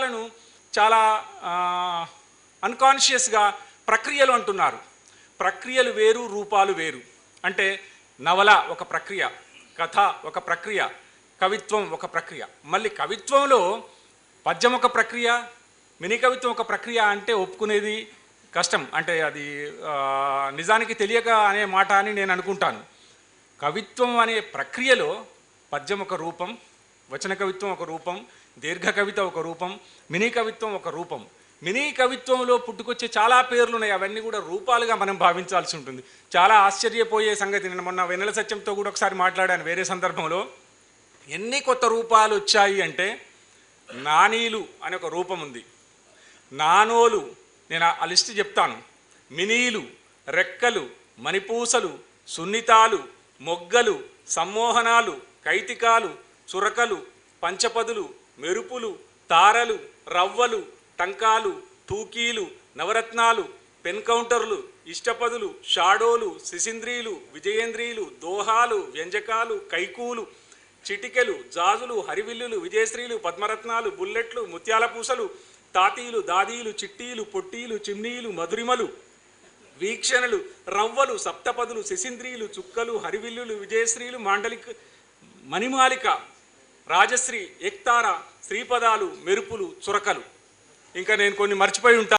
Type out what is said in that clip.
విషయాలను చాలా అన్కాన్షియస్గా ప్రక్రియలు అంటున్నారు. ప్రక్రియలు వేరు రూపాలు వేరు. అంటే నవల ఒక ప్రక్రియ కథ ఒక ప్రక్రియ కవిత్వం ఒక ప్రక్రియ. మళ్ళీ కవిత్వంలో పద్యం ఒక ప్రక్రియ మినీ కవిత్వం ఒక ప్రక్రియ అంటే ఒప్పుకునేది కష్టం. అంటే అది నిజానికి తెలియక అనే మాట అని నేను అనుకుంటాను. కవిత్వం అనే ప్రక్రియలో పద్యం ఒక రూపం వచన కవిత్వం ఒక రూపం దీర్ఘ కవిత ఒక రూపం మినీ కవిత్వం ఒక రూపం. మినీ కవిత్వంలో పుట్టుకొచ్చే చాలా పేర్లు ఉన్నాయి అవన్నీ కూడా రూపాలుగా మనం భావించాల్సి ఉంటుంది. చాలా ఆశ్చర్యపోయే సంగతి నేను మొన్న వెన్నెల సత్యంతో కూడా ఒకసారి మాట్లాడాను వేరే సందర్భంలో. ఎన్ని కొత్త రూపాలు వచ్చాయి అంటే నానీలు అనే ఒక రూపం ఉంది. నానోలు నేను ఆ లిస్ట్ చెప్తాను. మినీలు రెక్కలు మణిపూసలు సున్నితాలు మొగ్గలు సమ్మోహనాలు కైతికాలు చురకలు పంచపదులు మెరుపులు తారలు రవ్వలు టంకాలు తూకీలు నవరత్నాలు పెన్ కౌంటర్లు ఇష్టపదులు షాడోలు శిశింద్రీలు విజయేంద్రీలు దోహాలు వ్యంజకాలు కైకూలు చిటికెలు జాజులు హరివిల్లులు విజయశ్రీలు పద్మరత్నాలు బుల్లెట్లు ముత్యాల పూసలు తాతీలు దాదీలు చిట్టీలు పొట్టీలు చిమ్నీలు మధురిమలు వీక్షణలు రవ్వలు సప్తపదులు శిశింద్రీలు చుక్కలు హరివిల్లులు విజయశ్రీలు మాండలిక మణిమాలిక రాజశ్రీ ఎక్తార శ్రీపదాలు మెరుపులు చురకలు. ఇంకా నేను కొన్ని మర్చిపోయి ఉంటాను